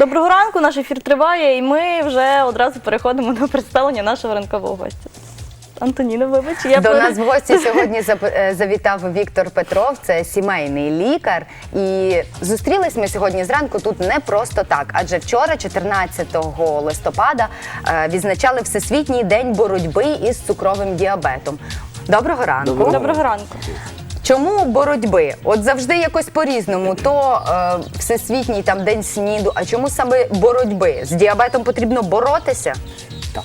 Доброго ранку, наш ефір триває, і ми вже одразу переходимо до представлення нашого ранкового гостя. Антоніна, вибач, я До нас в гості сьогодні е, завітав Віктор Петров, це сімейний лікар. І зустрілись ми сьогодні зранку тут не просто так, адже вчора, 14 листопада, е, відзначали Всесвітній день боротьби із цукровим діабетом. Доброго ранку. Доброго Доброго ранку. Чому боротьби? От завжди якось по-різному. То е, всесвітній там день сніду. А чому саме боротьби? З діабетом потрібно боротися? Так.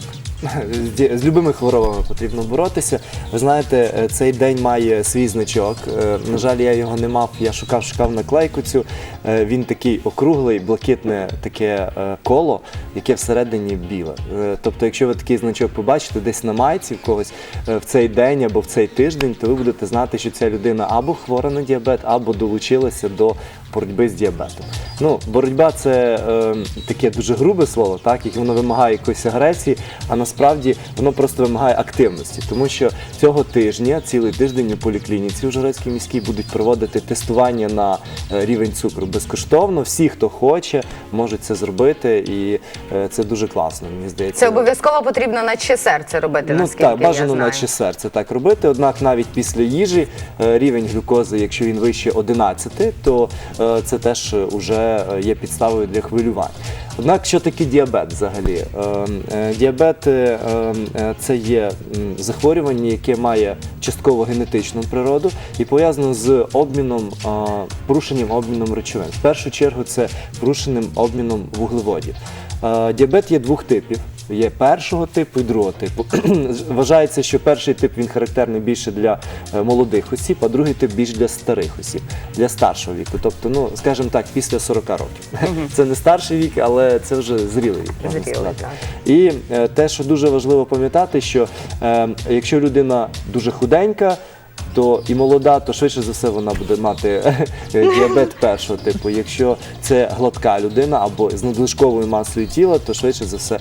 З, любими хворобами потрібно боротися. Ви знаєте, е, цей день має свій значок. Е, На жаль, я його не мав. Я шукав, шукав наклейку цю. Е, Він такий округлий, блакитне таке коло, яке всередині біле. Тобто, якщо ви такий значок побачите десь на майці в когось в цей день або в цей тиждень, то ви будете знати, що ця людина або хвора на діабет, або долучилася до боротьби з діабетом. Ну, боротьба це е, таке дуже грубе слово, так, яке воно вимагає якоїсь агресії, а насправді воно просто вимагає активності, тому що цього тижня, цілий тиждень у поліклініці у Жорецькій міській будуть проводити тестування на е, рівень цукру безкоштовно. Всі, хто хоче, можуть це зробити, і е, це дуже класно. Мені здається, Це обов'язково потрібно наче серце робити, Ну наскільки так, я бажано знаю. наче серце так робити. Однак навіть після їжі е, рівень глюкози, якщо він вище 11, то е, це теж вже є підставою для хвилювань. Однак, що таке діабет взагалі? Е, е, Діабет е, е, це є захворювання, яке має частково генетичну природу і пов'язано з обміном, е, порушенням обміном речовин. В першу чергу це порушеним обміном вуглеводів. Е, Діабет є двох типів. Є першого типу і другого типу. Вважається, що перший тип він характерний більше для е, молодих осіб, а другий тип більш для старих осіб, для старшого віку. Тобто, ну скажімо так, після 40 років. Це не старший вік, але це вже зрілий вік. можна Зрілий, сказати. так. І е, те, що дуже важливо пам'ятати, що е, якщо людина дуже худенька. То і молода, то швидше за все вона буде мати е, діабет першого типу. Якщо це гладка людина або з надлишковою масою тіла, то швидше за все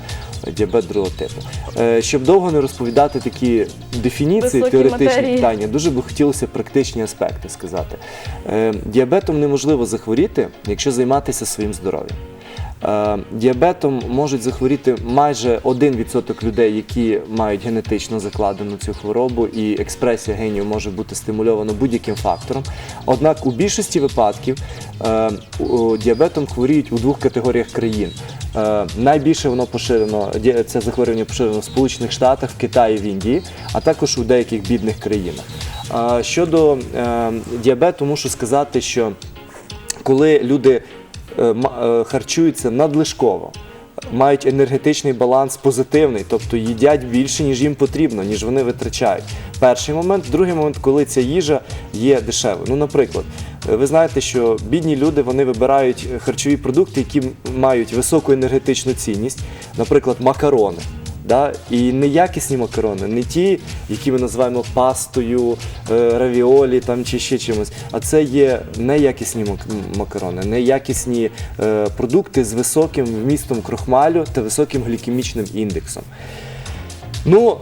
діабет другого типу. Е, Щоб довго не розповідати такі дефініції, Високі теоретичні матерії. питання, дуже би хотілося практичні аспекти сказати. Е, Діабетом неможливо захворіти, якщо займатися своїм здоров'ям. Е, Діабетом можуть захворіти майже 1% людей, які мають генетично закладену цю хворобу, і експресія генів може бути стимульована будь-яким фактором. Однак у більшості випадків е, діабетом хворіють у двох категоріях країн. Е, Найбільше воно поширено, це захворювання поширено в Сполучених Штатах, в Китаї, в Індії, а також у деяких бідних країнах. Щодо діабету, мушу сказати, що коли люди харчуються надлишково, мають енергетичний баланс позитивний, тобто їдять більше, ніж їм потрібно, ніж вони витрачають. Перший момент, другий момент, коли ця їжа є дешевою. Ну, наприклад, е, ви знаєте, що бідні люди вони вибирають е, харчові продукти, які мають високу енергетичну цінність, наприклад, макарони. Да? І неякісні макарони, не ті, які ми називаємо пастою, е, равіолі там, чи ще чимось. А це є неякісні макарони, неякісні е, продукти з високим вмістом крохмалю та високим глікемічним індексом. Ну,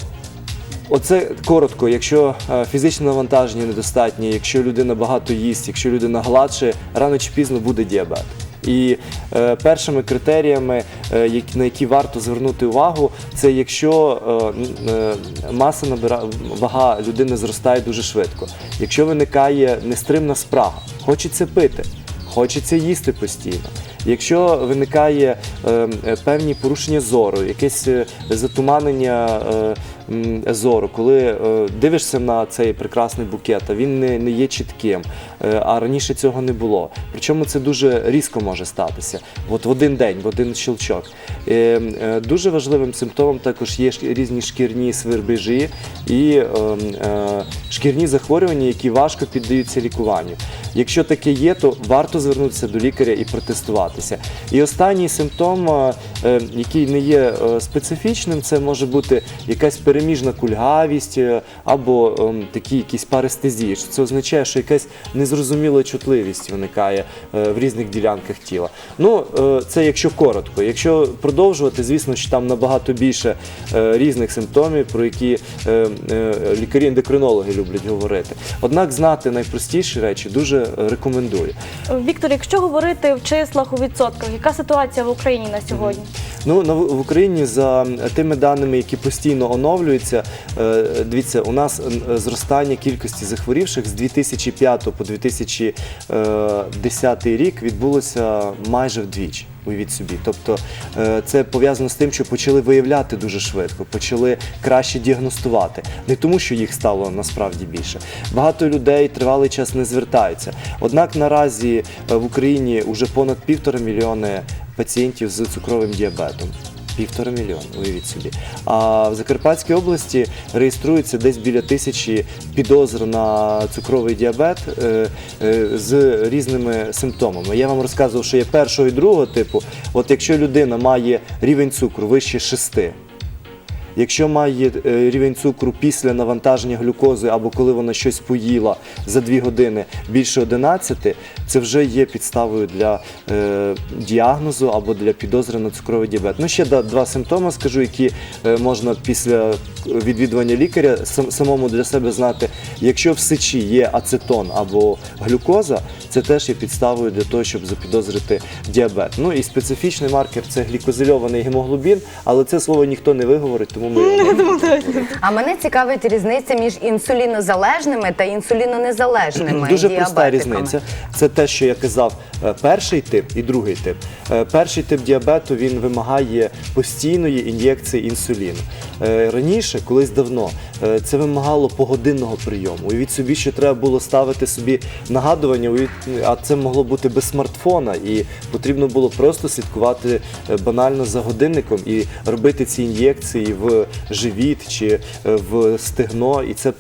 Оце коротко, якщо е, фізичне навантаження недостатнє, якщо людина багато їсть, якщо людина гладше, рано чи пізно буде діабет. І е, першими критеріями, е, які, на які варто звернути увагу, це якщо е, е, маса набира, вага людини зростає дуже швидко, якщо виникає нестримна спрага, хочеться пити, хочеться їсти постійно. Якщо виникає е, е, певні порушення зору, якесь е, затуманення зору, коли дивишся на цей прекрасний букет, а він не, є чітким, а раніше цього не було. Причому це дуже різко може статися, от в один день, в один щелчок. Дуже важливим симптомом також є різні шкірні свербежі і шкірні захворювання, які важко піддаються лікуванню. Якщо таке є, то варто звернутися до лікаря і протестуватися. І останній симптом, е, е, який не є е, специфічним, це може бути якась переміжна кульгавість або ем, такі якісь парестезії. Це означає, що якась незрозуміла чутливість виникає в різних ділянках тіла. Ну, це якщо коротко. Якщо продовжувати, звісно, що там набагато більше різних симптомів, про які лікарі-ендокринологи люблять говорити. Однак знати найпростіші речі дуже рекомендую. Віктор, якщо говорити в числах у відсотках, яка ситуація в Україні на сьогодні? Ну на в Україні за тими даними, які постійно оновлюються, е, дивіться, у нас е, зростання кількості захворівших з 2005 по 2010 рік відбулося майже вдвічі. Уявіть собі, тобто е, це пов'язано з тим, що почали виявляти дуже швидко, почали краще діагностувати. Не тому, що їх стало насправді більше. Багато людей тривалий час не звертаються. Однак наразі е, в Україні вже понад півтора мільйони пацієнтів з цукровим діабетом. Півтора мільйона, уявіть собі. А в Закарпатській області реєструється десь біля тисячі підозр на цукровий діабет е, е, з різними симптомами. Я вам розказував, що є першого і другого типу. От якщо людина має рівень цукру вище 6, Якщо має е, рівень цукру після навантаження глюкози або коли вона щось поїла за 2 години більше 11, це вже є підставою для е, діагнозу або для підозри на цукровий діабет. Ну ще два симптоми скажу, які е, можна після відвідування лікаря самому для себе знати. Якщо в сечі є ацетон або глюкоза, це теж є підставою для того, щоб запідозрити діабет. Ну і специфічний маркер це глікозильований гемоглобін, але це слово ніхто не виговорить, тому ми не будемо. А мене цікавить різниця між інсулінозалежними та інсулінонезалежними Дуже проста діабетиками. різниця. Це те, що я казав, е, перший тип і другий тип. Е, Перший тип діабету він вимагає постійної ін'єкції інсуліну. Е, Раніше, колись давно, е, це вимагало погодинного прийому. Уявіть собі, що треба було ставити собі нагадування, уявіть, а це могло бути без смартфона, і потрібно було просто слідкувати е, банально за годинником і робити ці ін'єкції в живіт чи е, в стегно. І це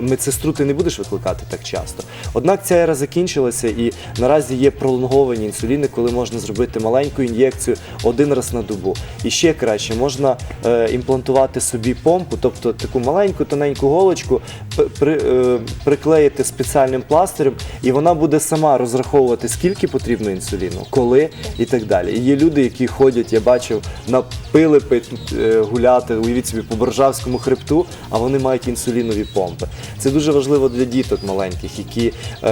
медсестру ти не будеш викликати так часто. Однак ця ера закінчилася, і наразі є пролонговані інсуліни, коли можна зробити маленьку ін'єкцію один раз на добу. І ще краще можна е, імплантувати собі помпу, тобто таку маленьку тоненьку голочку, при, е, приклеїти спеціальним пластирем, і вона буде сама розраховувати, скільки потрібно інсуліну, коли і так далі. І є люди, які ходять, я бачив, на Пилипи е, гуляти, уявіть собі, по Боржавському хребту, а вони мають інсулінові помпи. Це дуже важливо для діток маленьких, які е,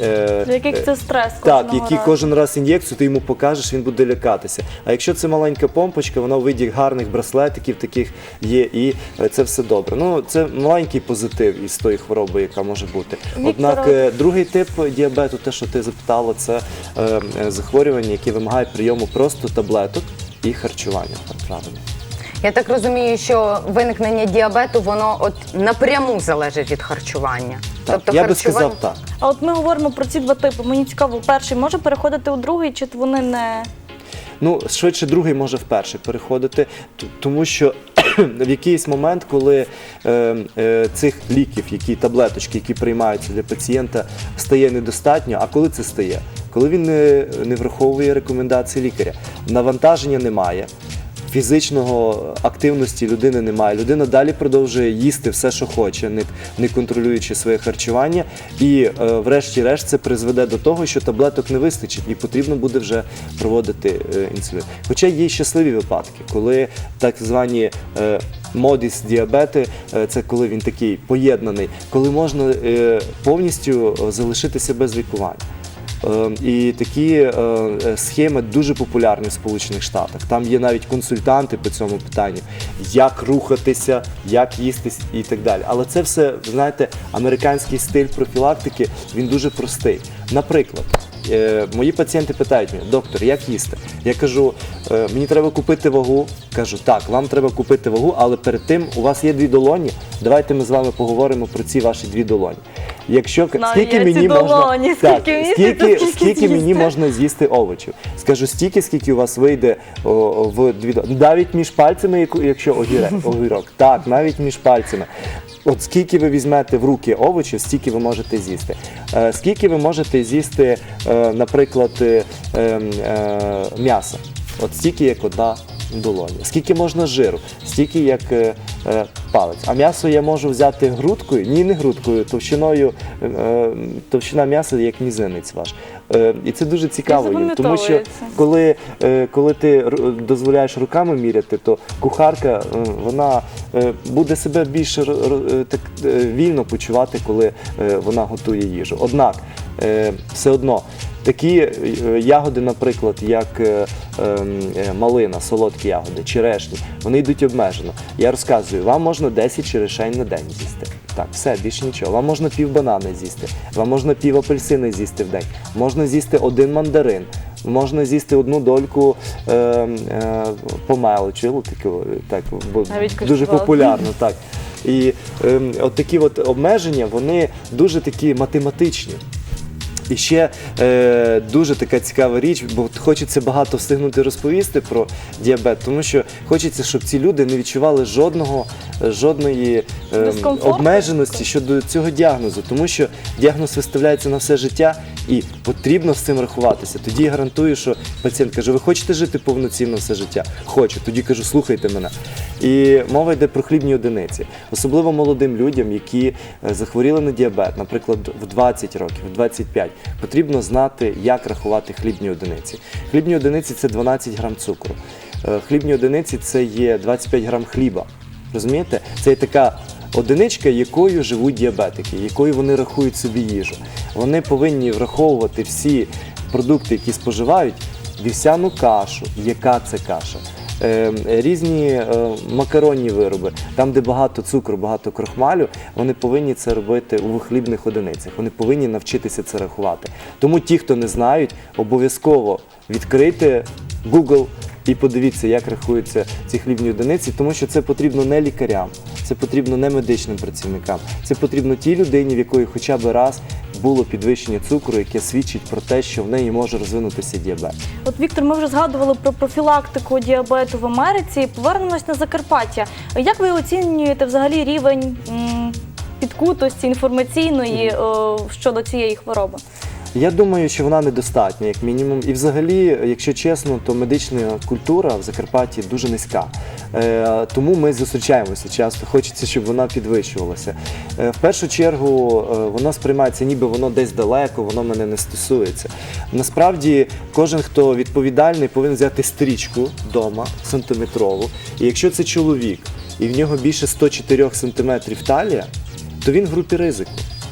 е, Для яких це стрес так, які разу. кожен раз ін'єкцію ти йому покажеш, він буде лякатися. А якщо це маленька помпочка, вона у виді гарних браслетиків таких є, і е, це все добре. Ну це маленький позитив із тої хвороби, яка може бути. Однак е, другий тип діабету, те, що ти запитала, це е, е, захворювання, яке вимагає прийому просто таблеток і харчування. Так, правильно. Я так розумію, що виникнення діабету воно от напряму залежить від харчування. Так, тобто я би сказав так. А от ми говоримо про ці два типи. Мені цікаво, перший може переходити у другий, чи вони не Ну, швидше другий може в перший переходити, тому що в якийсь момент, коли е, е, цих ліків, які таблеточки, які приймаються для пацієнта, стає недостатньо. А коли це стає? Коли він не, не враховує рекомендації лікаря, навантаження немає. Фізичного активності людини немає. Людина далі продовжує їсти все, що хоче, не, не контролюючи своє харчування. І е, врешті-решт це призведе до того, що таблеток не вистачить, і потрібно буде вже проводити е, інсулін. Хоча є щасливі випадки, коли так звані е, модіс діабети, е, це коли він такий поєднаний, коли можна е, повністю залишитися без лікування. Е, І такі е, е, схеми дуже популярні в Сполучених Штатах. Там є навіть консультанти по цьому питанню, як рухатися, як їсти і так далі. Але це все, знаєте, американський стиль профілактики, він дуже простий. Наприклад, е, мої пацієнти питають мене, доктор, як їсти? Я кажу, «Е, мені треба купити вагу. Кажу, так, вам треба купити вагу, але перед тим у вас є дві долоні. Давайте ми з вами поговоримо про ці ваші дві долоні. Якщо Знаю скільки я ці мені можна долоні, так, скільки місяців, скільки, скільки скільки мені з'їсти? можна з'їсти овочів? Скажу стільки, скільки у вас вийде о, о, в дві долоні. Навіть між пальцями, яку- якщо огірок, огірок. Так, навіть між пальцями. От скільки ви візьмете в руки овочів, стільки ви можете з'їсти. Е, скільки ви можете з'їсти, е, наприклад, е, е, е, м'яса? От стільки, як одна долоні. Скільки можна жиру, стільки як е, е, палець. А м'ясо я можу взяти грудкою, ні, не грудкою, товщиною, е, е, товщина м'яса як мізинець ваш. Е, і це дуже цікаво, Юль, тому що коли, е, коли ти дозволяєш руками міряти, то кухарка е, вона е, буде себе більш е, так е, вільно почувати, коли е, вона готує їжу. Однак е, все одно. Такі е, ягоди, наприклад, як е, ем, е, малина, солодкі ягоди, черешні, вони йдуть обмежено. Я розказую, вам можна 10 черешень на день з'їсти. Так, все, більше нічого. Вам можна пів банани з'їсти, вам можна пів апельсини з'їсти в день, можна з'їсти один мандарин, можна з'їсти одну дольку е, е, помелу, таке, так, бо Навіть дуже популярно, так. І ем, от такі от обмеження, вони дуже такі математичні. І ще е, дуже така цікава річ, бо хочеться багато встигнути розповісти про діабет, тому що хочеться, щоб ці люди не відчували жодного, е, жодної е, обмеженості щодо цього діагнозу, тому що діагноз виставляється на все життя і потрібно з цим рахуватися. Тоді я гарантую, що пацієнт каже: ви хочете жити повноцінно все життя? Хочу. Тоді кажу, слухайте мене. І мова йде про хлібні одиниці, особливо молодим людям, які е, захворіли на діабет, наприклад, в 20 років, в 25, потрібно знати, як рахувати хлібні одиниці. Хлібні одиниці це 12 грам цукру. Е, Хлібні одиниці це є 25 грам хліба. Розумієте? Це є така одиничка, якою живуть діабетики, якою вони рахують собі їжу. Вони повинні враховувати всі продукти, які споживають, вівсяну кашу, яка це каша. Е, Різні е, макаронні вироби, там, де багато цукру, багато крохмалю, вони повинні це робити у хлібних одиницях. Вони повинні навчитися це рахувати. Тому ті, хто не знають, обов'язково відкрийте Google і подивіться, як рахуються ці хлібні одиниці, тому що це потрібно не лікарям, це потрібно не медичним працівникам, це потрібно тій людині, в якої хоча б раз було підвищення цукру, яке свідчить про те, що в неї може розвинутися діабет. От Віктор, ми вже згадували про профілактику діабету в Америці. Повернемось на Закарпаття. Як ви оцінюєте взагалі рівень підкутості інформаційної щодо цієї хвороби? Я думаю, що вона недостатня, як мінімум. І взагалі, якщо чесно, то медична культура в Закарпатті дуже низька. Е, тому ми зустрічаємося часто. Хочеться, щоб вона підвищувалася. Е, в першу чергу е, воно сприймається, ніби воно десь далеко, воно мене не стосується. Насправді, кожен, хто відповідальний, повинен взяти стрічку вдома сантиметрову. І якщо це чоловік, і в нього більше 104 сантиметрів талія, то він в групі ризику.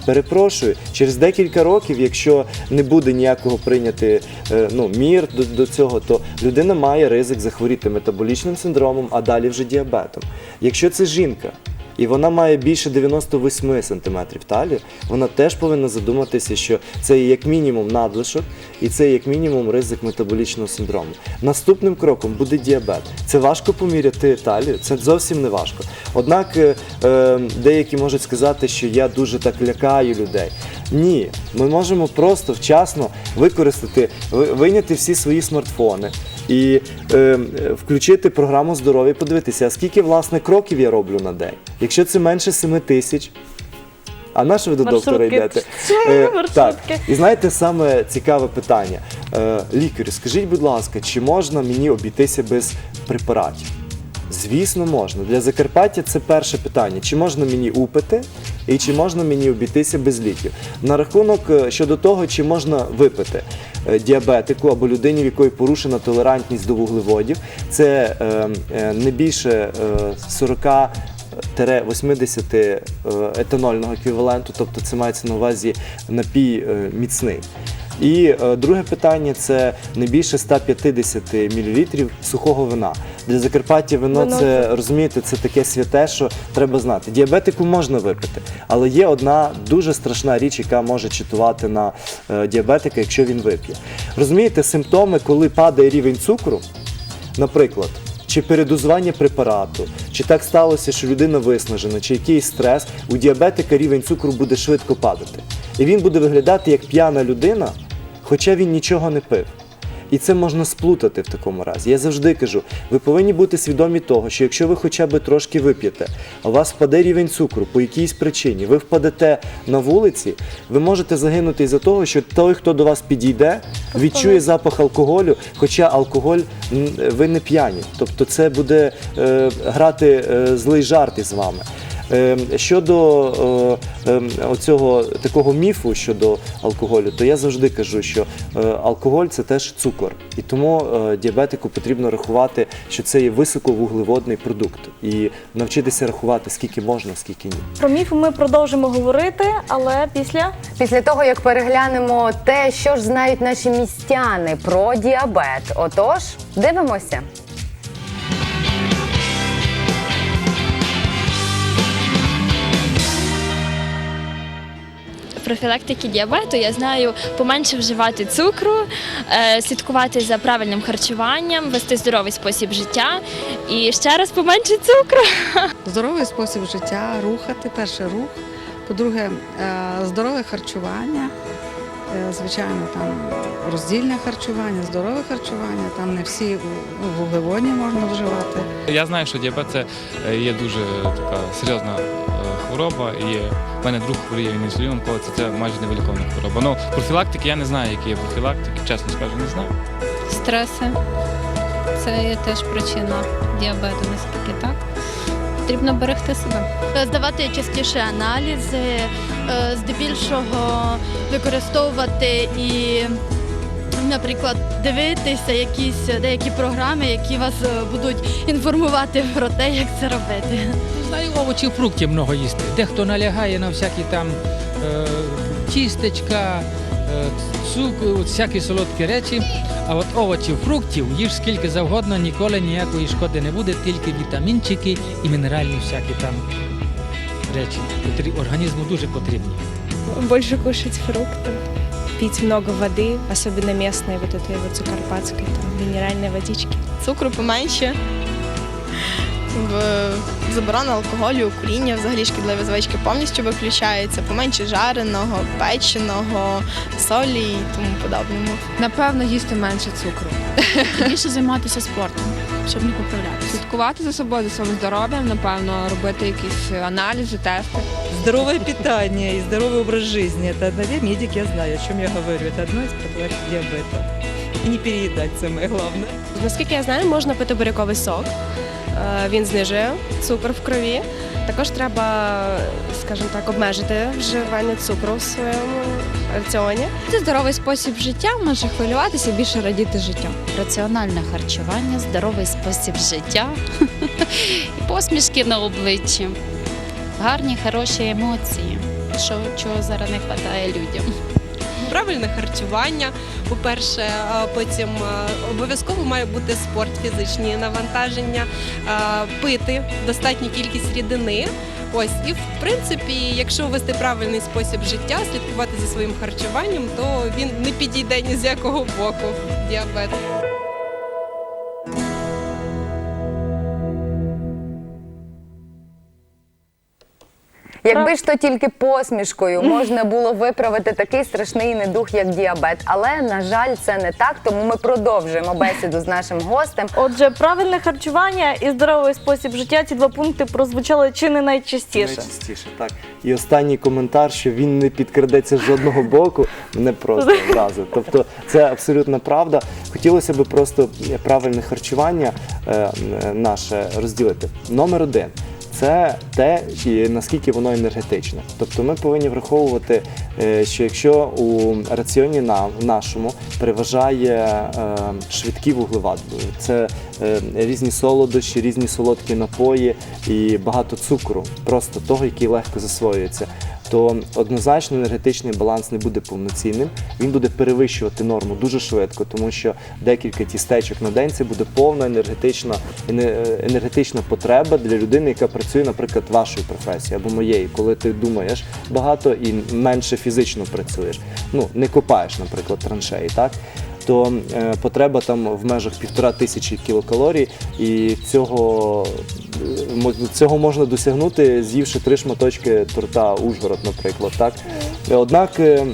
Перепрошую, через декілька років, якщо не буде ніякого прийняти е, ну, мір до, до цього, то людина має ризик захворіти метаболічним синдромом, а далі вже діабетом. Якщо це жінка, і вона має більше 98 см талії, вона теж повинна задуматися, що це як мінімум надлишок, і це як мінімум ризик метаболічного синдрому. Наступним кроком буде діабет. Це важко поміряти талію, це зовсім не важко. Однак е, е, деякі можуть сказати, що я дуже так лякаю людей. Ні, ми можемо просто вчасно використати, ви- вийняти всі свої смартфони і е, включити програму здоров'я, подивитися, а скільки власне кроків я роблю на день. Якщо це менше 7 тисяч. А на що ви до доктора йдете? Е, так. І знаєте саме цікаве питання. Е, лікарю, скажіть, будь ласка, чи можна мені обійтися без препаратів? Звісно, можна. Для Закарпаття це перше питання. Чи можна мені упити і чи можна мені обійтися без ліків? На рахунок е, щодо того, чи можна випити е, діабетику або людині, в якої порушена толерантність до вуглеводів, це е, е, не більше е, 40 80 е, етанольного еквіваленту, тобто це мається на увазі напій міцний. І е, друге питання це не більше 150 мл сухого вина. Для Закарпаття вино, Вино це розумієте, це таке святе, що треба знати. Діабетику можна випити, але є одна дуже страшна річ, яка може читувати на е, діабетика, якщо він вип'є. Розумієте, симптоми, коли падає рівень цукру, Наприклад, чи передозування препарату, чи так сталося, що людина виснажена, чи якийсь стрес, у діабетика рівень цукру буде швидко падати. І він буде виглядати як п'яна людина, хоча він нічого не пив. І це можна сплутати в такому разі. Я завжди кажу, ви повинні бути свідомі того, що якщо ви хоча б трошки вип'єте, а у вас впаде рівень цукру по якійсь причині, ви впадете на вулиці, ви можете загинути із-за того, що той, хто до вас підійде, відчує запах алкоголю, хоча алкоголь ви не п'яні. Тобто це буде е, грати е, злий жарт із вами. Е, Щодо е, е, оцього такого міфу щодо алкоголю, то я завжди кажу, що е, алкоголь це теж цукор, і тому е, діабетику потрібно рахувати, що це є високовуглеводний продукт, і навчитися рахувати скільки можна, скільки ні. Про міфи ми продовжимо говорити, але після Після того, як переглянемо те, що ж знають наші містяни про діабет. Отож, дивимося. Профілактики діабету я знаю поменше вживати цукру, е, слідкувати за правильним харчуванням, вести здоровий спосіб життя і ще раз поменше цукру. Здоровий спосіб життя, рухати, перше рух. По-друге, е, здорове харчування, е, звичайно, там роздільне харчування, здорове харчування, там не всі вуглеводні можна вживати. Я знаю, що діабет це є дуже така серйозна хвороба, і в мене друг хворіє він інсуліном, коли це, це майже невиліковна хвороба. Ну, профілактики я не знаю, які є профілактики, чесно скажу, не знаю. Стреси це є теж причина діабету, наскільки так. Потрібно берегти себе. здавати частіше аналізи, е, здебільшого використовувати і, наприклад, дивитися якісь деякі програми, які вас е, будуть інформувати про те, як це робити. Знаю, овочів, фруктів много їсти. Дехто налягає на всякі там е, тістечка, е, цукор, всякі солодкі речі. А от овочів, фруктів їж скільки завгодно, ніколи ніякої шкоди не буде, тільки вітамінчики і мінеральні всякі там речі, котрі організму дуже потрібні. Больше кушать фруктов, пить много воды, особенно местной вот этой вот закарпатской, там, минеральной водички. Цукру поменше, заборона алкоголю, куріння, взагалі шкідливі звички повністю виключається, поменше жареного, печеного, солі і тому подобному. Напевно, їсти менше цукру. Більше займатися спортом, щоб не поправлятися. Слідкувати за собою, за своїм здоров'ям, напевно, робити якісь аналізи, тести. Здоровое питание и здоровый образ жизни. Это одна медик, я знаю, о чем я говорю. Это одно из профилактик диабета. И не переедать, самое главное. Наскільки я знаю, можна пити буряковий сок. Е, Він знижує цукор в крові. Також треба, скажімо так, обмежити вживання цукру в своєму раціоні. Це здоровий спосіб життя, менше хвилюватися, більше радіти життю. Раціональне харчування, здоровий спосіб життя і посмішки на обличчі. Гарні, хороші емоції, що, чого зараз не вистачає людям. Правильне харчування, по-перше, а потім обов'язково має бути спорт, фізичні навантаження, пити достатню кількість рідини. Ось і в принципі, якщо вести правильний спосіб життя, слідкувати за своїм харчуванням, то він не підійде ні з якого боку діабет. Якби ж то тільки посмішкою можна було виправити такий страшний недух, як діабет. Але на жаль, це не так. Тому ми продовжуємо бесіду з нашим гостем. отже, правильне харчування і здоровий спосіб життя ці два пункти прозвучали чи не найчастіше. Найчастіше, так. І останній коментар, що він не підкрадеться з жодного боку, мене просто вразив. Тобто це абсолютно правда. Хотілося б просто правильне харчування е, е, наше розділити. Номер один. Це те, і наскільки воно енергетичне. Тобто ми повинні враховувати, е, що якщо у раціоні на нашому переважає е, швидкі вуглеводи, це е, різні солодощі, різні солодкі напої і багато цукру, просто того, який легко засвоюється, то однозначно енергетичний баланс не буде повноцінним. Він буде перевищувати норму дуже швидко, тому що декілька тістечок на день це буде повна енергетична енергетична потреба для людини, яка працює, наприклад, вашою професією або моєю, коли ти думаєш багато і менше фізично працюєш. Ну не копаєш, наприклад, траншеї, так. То е, потреба там в межах півтора тисячі кілокалорій, і цього, е, цього можна досягнути, з'ївши три шматочки торта Ужгород, наприклад. Так? Однак е,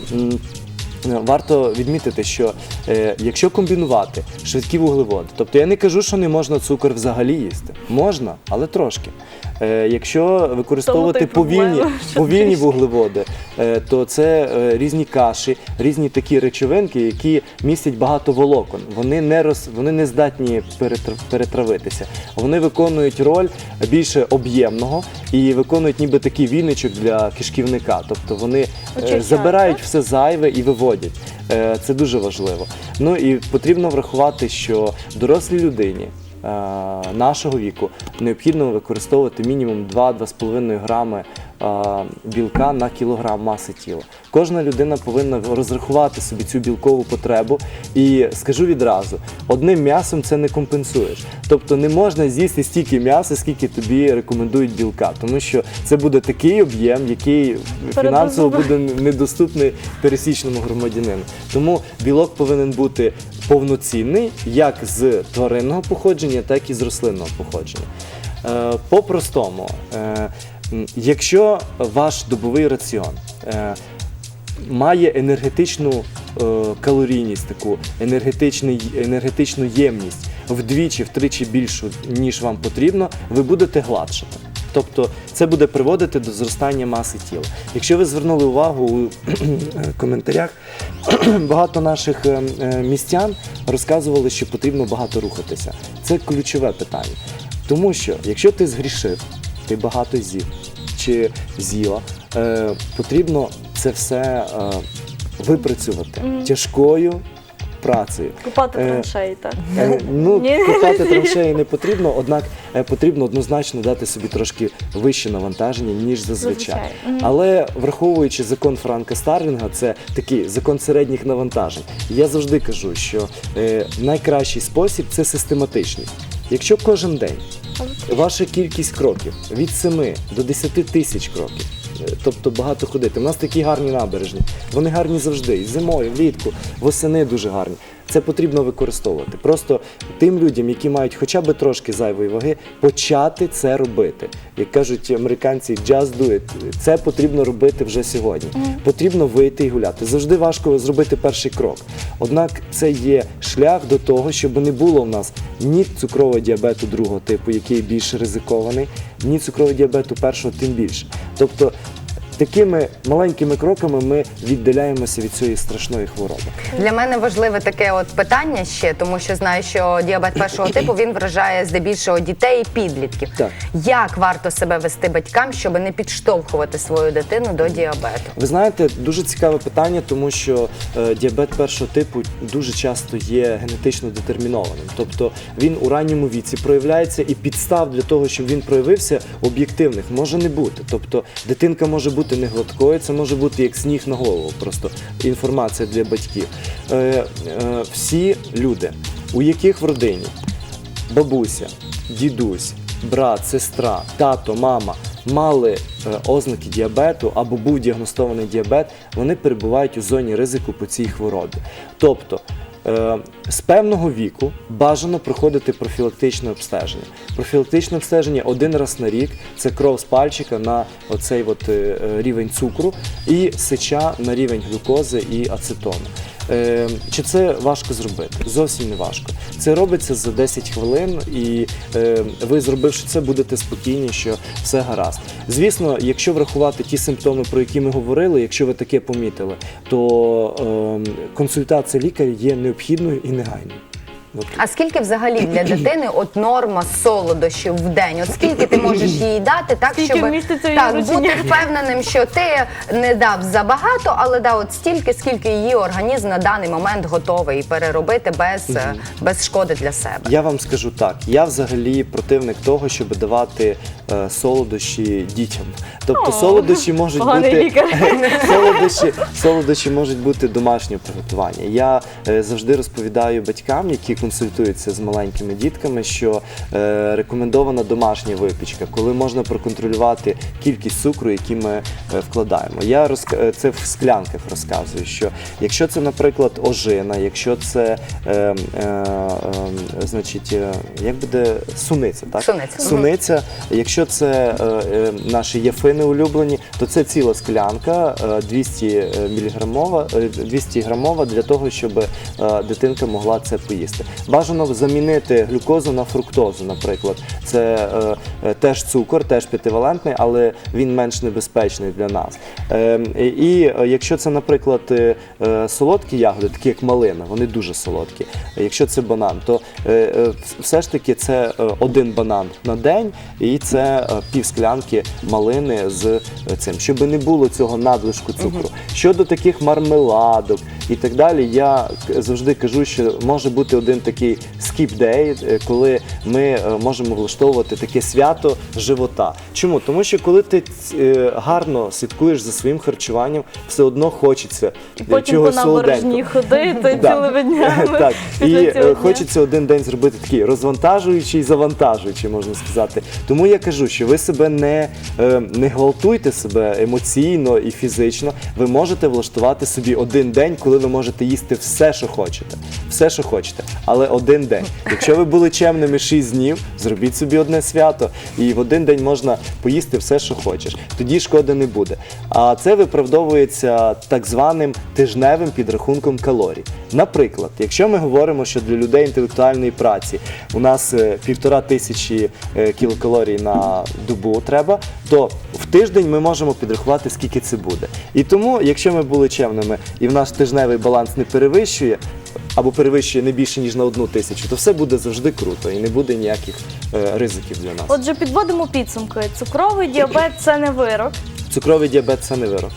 варто відмітити, що е, якщо комбінувати швидкі вуглеводи, тобто я не кажу, що не можна цукор взагалі їсти. Можна, але трошки. Е, якщо використовувати повільні, повільні вуглеводи, е, то це е, різні каші, різні такі речовинки, які містять багато волокон. Вони не роз, вони не здатні перетр- перетравитися. Вони виконують роль більше об'ємного і виконують ніби такий віничок для кишківника. Тобто вони е, забирають так? все зайве і виводять. Це дуже важливо. Ну і потрібно врахувати, що дорослій людині. Е, Нашого віку необхідно використовувати мінімум 2-2,5 грами білка на кілограм маси тіла. Кожна людина повинна розрахувати собі цю білкову потребу. І скажу відразу: одним м'ясом це не компенсуєш. Тобто не можна з'їсти стільки м'яса, скільки тобі рекомендують білка, тому що це буде такий об'єм, який фінансово буде недоступний пересічному громадянину. Тому білок повинен бути повноцінний як з тваринного походження, так і з рослинного походження. Е, По-простому, е, якщо ваш добовий раціон е, має енергетичну е, калорійність, таку енергетичну ємність вдвічі, втричі більшу, ніж вам потрібно, ви будете гладшати. Тобто це буде приводити до зростання маси тіла. Якщо ви звернули увагу у коментарях, багато наших е, містян розказували, що потрібно багато рухатися. Це ключове питання. Тому що якщо ти згрішив, ти багато з'їв чи з'їла, е, потрібно це все е, випрацювати Мгм. тяжкою працею. Купати Е, траншеї, так. Е, Ну, Ні. копати траншеї не потрібно, однак е, потрібно однозначно дати собі трошки вище навантаження, ніж зазвичай. Зазвичай. Мгм. Але враховуючи закон Франка Старлінга, це такий закон середніх навантажень. Я завжди кажу, що е, найкращий спосіб це систематичність. Якщо кожен день ваша кількість кроків від 7 до 10 тисяч кроків. е, Тобто багато ходити. У нас такі гарні набережні. Вони гарні завжди. І зимою, влітку, восени дуже гарні. Це потрібно використовувати. Просто тим людям, які мають хоча б трошки зайвої ваги, почати це робити. Як кажуть американці, just do it. Це потрібно робити вже сьогодні. Потрібно вийти і гуляти. Завжди важко зробити перший крок. Однак це є шлях до того, щоб не було в нас ні цукрового діабету другого типу, який більш ризикований, ні цукрового діабету першого, тим більше. Тобто такими маленькими кроками ми віддаляємося від цієї страшної хвороби. Для мене важливе таке от питання ще, тому що знаю, що діабет першого типу він вражає здебільшого дітей і підлітків. Так. Як варто себе вести батькам, щоб не підштовхувати свою дитину до діабету? Ви знаєте, дуже цікаве питання, тому що е, діабет першого типу дуже часто є генетично детермінованим. Тобто він у ранньому віці проявляється, і підстав для того, щоб він проявився, об'єктивних може не бути. Тобто дитинка може бути не гладкою, це може бути як сніг на голову. Просто інформація для батьків. Е, е, всі люди, у яких в родині бабуся, дідусь, брат, сестра, тато, мама мали е, ознаки діабету або був діагностований діабет, вони перебувають у зоні ризику по цій хворобі. Тобто з певного віку бажано проходити профілактичне обстеження. Профілактичне обстеження один раз на рік це кров з пальчика на оцей от, е, е, рівень цукру і сеча на рівень глюкози і ацетону. Е, чи це важко зробити? Зовсім не важко. Це робиться за 10 хвилин, і е, ви, зробивши це, будете спокійні, що все гаразд. Звісно, якщо врахувати ті симптоми, про які ми говорили, якщо ви таке помітили, то е, консультація лікаря є необхідною і негайною. А скільки взагалі для дитини от норма солодощів в день? От скільки ти можеш їй дати, так Скільки щоб вміститься її так, бути впевненим, що ти не дав забагато, але дав от стільки, скільки її організм на даний момент готовий переробити без, е, без шкоди для себе. Я вам скажу так: я взагалі противник того, щоб давати е, солодощі дітям. Тобто О, солодощі можуть поганий бути лікар. солодощі, солодощі можуть бути домашнього приготування. Я е, завжди розповідаю батькам, які консультуються з маленькими дітками, що е, рекомендована домашня випічка, коли можна проконтролювати кількість цукру, який ми е, вкладаємо. Я розк... е, це в склянках розказую, що якщо це, наприклад, ожина, якщо це е, е, е, значить, е, як буде суниця, так? Суниця. Суниця, якщо це е, е, наші яфини улюблені, то це ціла склянка е, 200 міліграмова, е, 200 грамова для того, щоб е, дитинка могла це поїсти. Бажано замінити глюкозу на фруктозу, наприклад. Це е, е, теж цукор, теж п'ятивалентний, але він менш небезпечний для нас. Е, і- якщо це, наприклад, е, е, солодкі ягоди, такі як малина, вони дуже солодкі. Якщо це банан, то е, е, все ж таки це один банан на день, і це пів склянки малини з цим, щоб не було цього надлишку цукру. Щодо таких мармеладок і так далі, я завжди кажу, що може бути один такий skip day, е, коли ми е, можемо влаштовувати таке свято живота. Чому? Тому що коли ти е, гарно слідкуєш за своїм харчуванням, все одно хочеться І потім чогось по набережній ходити цілими днями. Так, і хочеться один день зробити такий розвантажуючий і завантажуючий, можна сказати. Тому я кажу, що ви себе не, не гвалтуйте себе емоційно і фізично. Ви можете влаштувати собі один день, коли ви можете їсти все, що хочете. Все, що хочете, але один день. Якщо ви були чемними 6 днів, зробіть собі одне свято, і в один день можна поїсти все, що хочеш. Тоді шкоди не буде. А це виправдовується так званим тижневим підрахунком калорій. Наприклад, якщо ми говоримо, що для людей інтелектуальної праці у нас е, півтора тисячі е, кілокалорій на добу треба, то в тиждень ми можемо підрахувати, скільки це буде. І тому, якщо ми були чемними і в наш тижневий баланс не перевищує. Або перевищує не більше ніж на одну тисячу, то все буде завжди круто і не буде ніяких е, ризиків для нас. Отже, підводимо підсумки. Цукровий діабет це не вирок. Цукровий діабет це не вирок.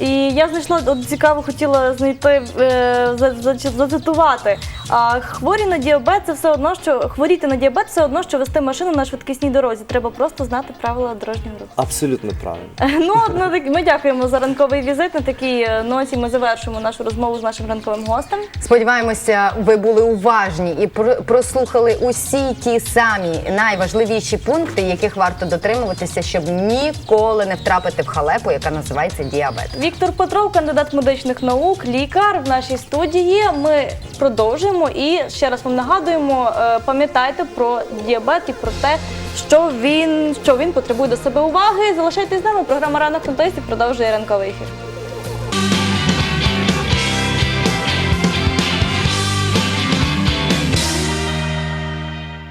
І я знайшла от цікаво, хотіла знайти е, за- за- зацитувати. А хворі на діабет це все одно, що хворіти на діабет все одно, що вести машину на швидкісній дорозі. Треба просто знати правила дорожнього руху. Абсолютно правильно. Ну, от на так- ми дякуємо за ранковий візит. На такій е, ноті ми завершимо нашу розмову з нашим ранковим гостем. Сподіваємося, ви були уважні і прослухали усі ті самі найважливіші пункти, яких варто дотримуватися, щоб ніколи не втрапити в халепу, яка називається діабет. Віктор Петров, кандидат медичних наук, лікар в нашій студії. Ми продовжуємо і ще раз вам нагадуємо, е, пам'ятайте про діабет і про те, що він, що він потребує до себе уваги. Залишайтесь з нами. Програма ранок на тесті продовжує ранковий ефір.